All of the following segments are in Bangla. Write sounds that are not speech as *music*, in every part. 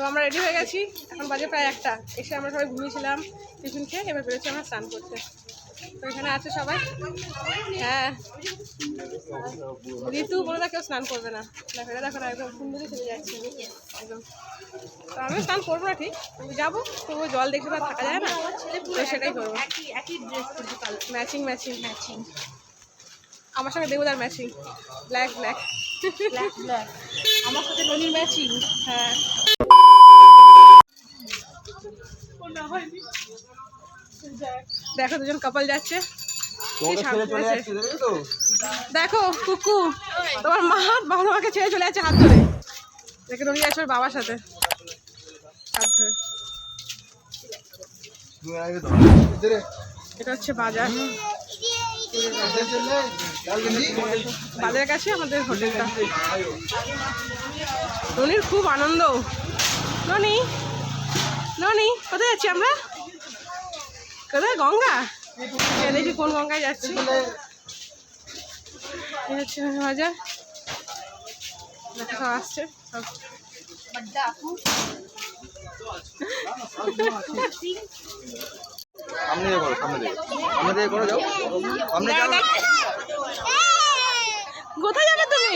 তো আমরা রেডি হয়ে গেছি। এখন বাজে প্রায় একটা। এসে আমরা সবাই ঘুমিয়েছিলাম টিফিন খেয়ে এবার বেরোচ্ছি আমরা স্নান করতে। তো এখানে আছে সবাই? হ্যাঁ। ঋতু বলে না কেউ স্নান করবে না। দেখো দেখো না একদম সুন্দরই চলে যাচ্ছে। একদম। তো আমি স্নান করব না ঠিক যাব তবুও জল দেখে তো থাকা যায় না। তো সেটাই করব। ম্যাচিং ম্যাচিং ম্যাচিং আমার সঙ্গে দেবদার matching black black black black আমার সাথে ননির ম্যাচিং হ্যাঁ। দেখো দুজন কাপল যাচ্ছে। দেখো কুকু তোমার মা বাবা মাকে ছেড়ে চলে যাচ্ছে হাত ধরে। দেখে যাচ্ছে ওর বাবার সাথে। হাত ধরে। এটা হচ্ছে বাজার। বাজারের কাছে আমাদের হোটেলটা। ননির খুব আনন্দ। ননি ননি কোথায় যাচ্ছি আমরা? কোথায়? গঙ্গা? এ দেখি কোন গঙ্গায় যাচ্ছি। দেখো আসছে। সব। সামনে দিয়ে করো সামনে দিয়ে। সামনে দিয়ে করো যাও। সামনে কোথায় যাবে তুমি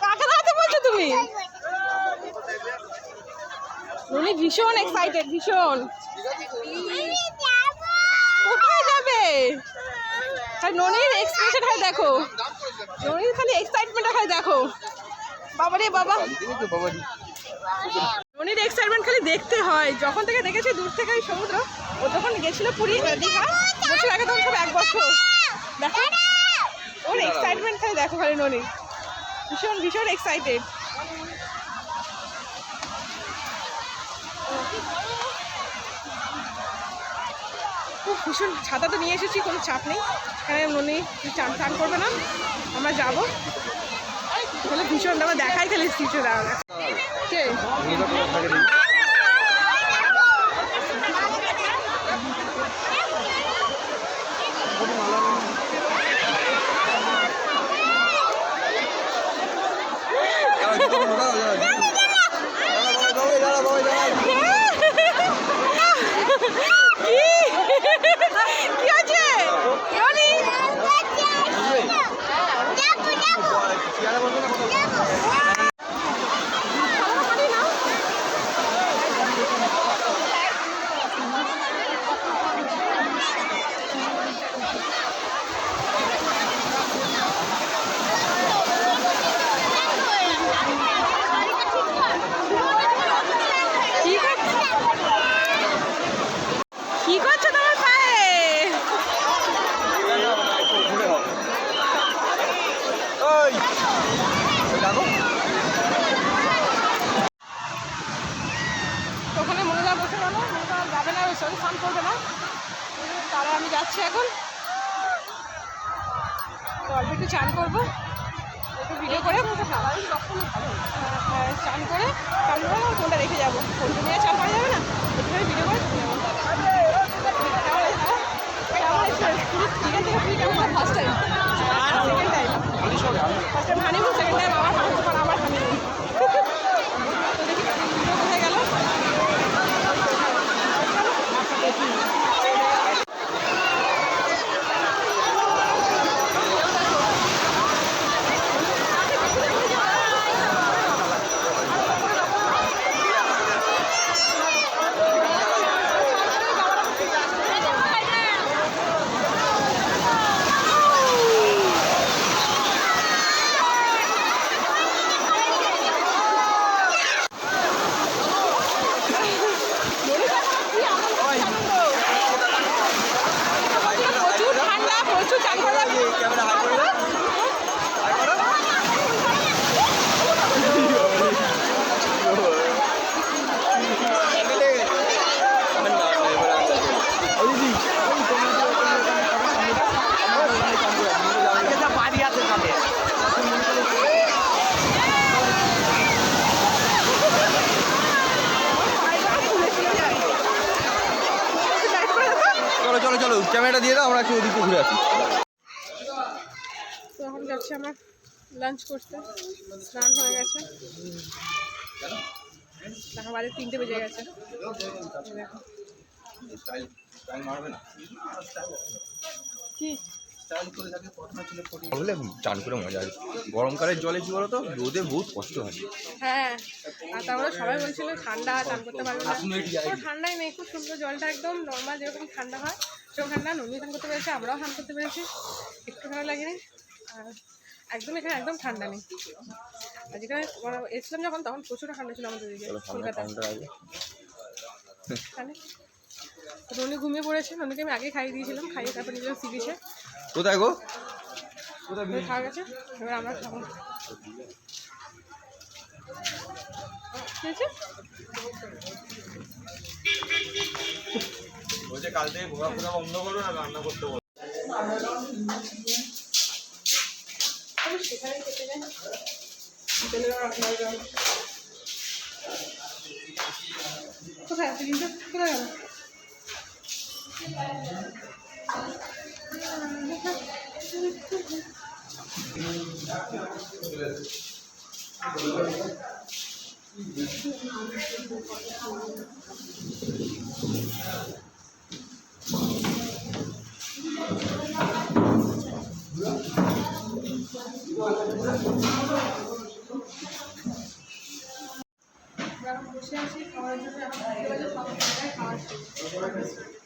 কাকে দাঁড়াতে বলছো তুমি ননি ভীষণ এক্সাইটেড ভীষণ। কোথায় যাবে? ননির এক্সপ্রেশন হয় দেখো। ননির খালি এক্সাইটমেন্ট হয় দেখো। বাবা রে বাবা। ননির এক্সাইটমেন্ট খালি দেখতে হয়। যখন থেকে দেখেছি দূর থেকে ওই সমুদ্র ও যখন গেছিল পুরী দীঘা বছর আগে তখন সব এক বছর। দেখো ওর এক্সাইটমেন্ট খালি দেখো খালি ননির। ভীষণ ভীষণ এক্সাইটেড খুব ভীষণ ছাতা তো নিয়ে এসেছি, কোনো চাপ নেই। এখানে মনে চান চান করবে না। আমরা যাব। তাহলে ভীষণ দেখাই খেলে সিটে কি কি আছে রনি কি করছ কি করছ তোমার পায়ে তো ওখানে মনুদা বসে গেল মনুদা আর যাবে না ওই সঙ্গে স্নান করবে না তাহলে আমি যাচ্ছি এখন। তো অল্প একটু চান করব। একটু ভিডিও করে। হ্যাঁ, চান করে। চান করে ফোনটা রেখে যাব। ফোনটা নিয়ে চান করা যাবে না? একটু ভিডিও করে চলে যাব। কেমন experience? পুরী- দীঘা থেকে পুরী কেমন হয়? First time? Second time? First time honeymoon, second time আবার honeymoon, আবার honeymoon। তো দেখি ভিডিও কোথায় গেল? প্রচুর ঠান্ডা প্রচুর চান করা চলো চলো চলো ক্যামেরাটা দিয়ে দাও আমরা একটু ওদিকে ঘুরে আসি। তো এখন যাচ্ছি আমরা লাঞ্চ করতে। স্নান হয়ে গেছে। এখন বাজে তিনটে বেজে গেছে। কি? বলে চান করে মজা আছে। গরমকালের জলে কি বলতো? রোদে বহুত কষ্ট হয়। হ্যাঁ আর তারপরে সবাই বলছিল ঠান্ডা চান করতে পারবে না। কোনো ঠান্ডাই নেই খুব সুন্দর জলটা একদম নর্মাল যেরকম ঠান্ডা হয় সেরকম ঠান্ডা। নদী স্নান করতে পেরেছি আমরাও স্নান করতে পেরেছি। একটু ভালো লাগেনি। আর একদম এখানে একদম ঠান্ডা নেই। আর যেখানে এসেছিলাম যখন তখন প্রচুর ঠান্ডা ছিল আমাদের দিকে কলকাতায়। রনি ঘুমিয়ে পড়েছে রনিকে আমি আগে খাইয়ে দিয়েছিলাম খাইয়ে তারপর নিজের সি বিচে কোথায় গো? খাওয়া গেছে? এবার আমরা খাব। ঠিক আছে বলছে কাল থেকে ঘোরা ফোরা বন্ধ করো না রান্না করতে বলো। সেখানে খেতে যাই কোথায় আছে? কিন্তু কোথায় গেল? বসে আছি খাওয়ার জন্য খাওয়ার শেষ।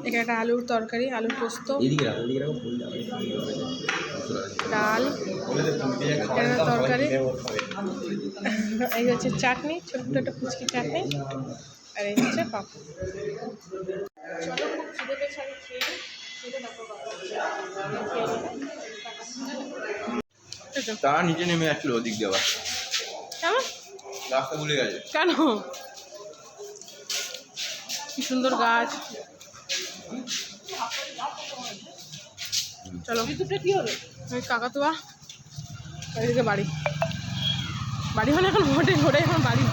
এখানে একটা আলুর তরকারি আলুর পোস্ত। ডাল। এখানে তরকারি। *laughs* এই হচ্ছে চাটনি ছোট্ট একটা ফুচকি চাটনি। আর এই হচ্ছে পাপড় চলো খুব খিদে পেয়েছে খেয়ে। তারা নিচে নেমে যাচ্ছিল ওদিক কেমন রাস্তা ভুলে গেছে। কেন? কি সুন্দর গাছ। চলো। কি হবে ওই কাকাতুয়া এদিকে বাড়ি। বাড়ি হলে এখন ঘটে ঘটে এখন বাড়ি।